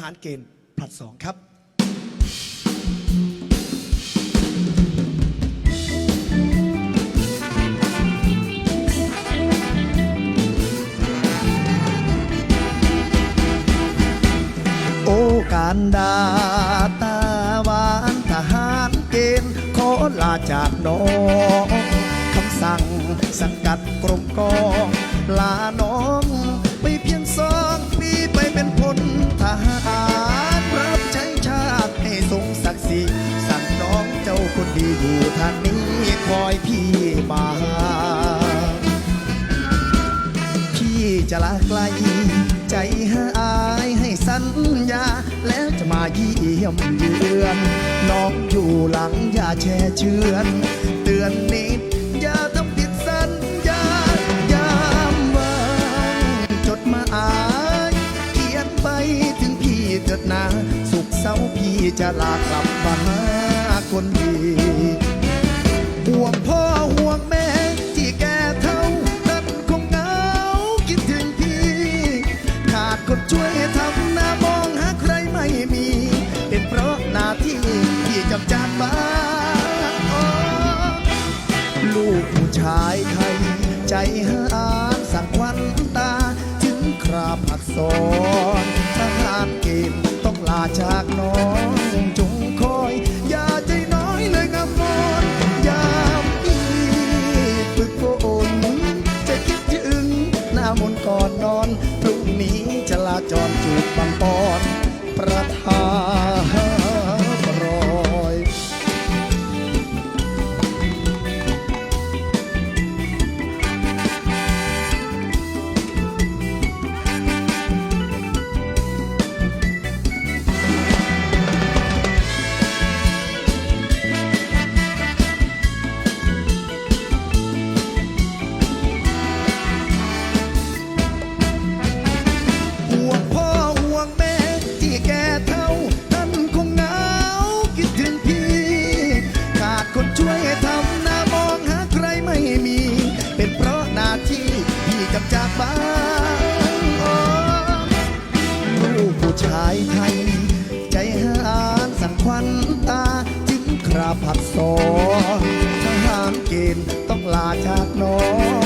หารเกณฑ์ผลัดสองครับโอการดาตาหวานทหารเกณฑ์ขอลาจากน้องคำสั่งสังกัดกรมกอง ลาน้องไปเพียงสองู่ทางนี้คอยพี่มา พี่จะลาไกล ใจหายให้สัญญา แล้วจะมาเยี่ยมเยือน น้องอยู่หลังอย่าแช่เชือน เตือนนิดอย่าทำผิดสัญญายามว่างจดมาอายเขียนไปถึงพี่เกิดนา สุขเสาร์พี่จะลากลับมาหา คนดี ห่วงพ่อห่วงแม่ที่แก่เท่านั้นคงเหงาคิดถึงพี่ ขาดคนช่วยทำหน้ามองหาใครไม่มี เป็นเพราะหน้าที่ที่กำจัดบ้านลูกผู้ชายไทย ใจหานสั่งควันตา ถึงคราผักสอนทหารเกณฑ์ต้องลาจากน้อง อนนอนพรุ่งนี้จะลาจรจูบบางปอนประทาน ผักสอนทหารเกณฑ์ต้องลาจากน้อง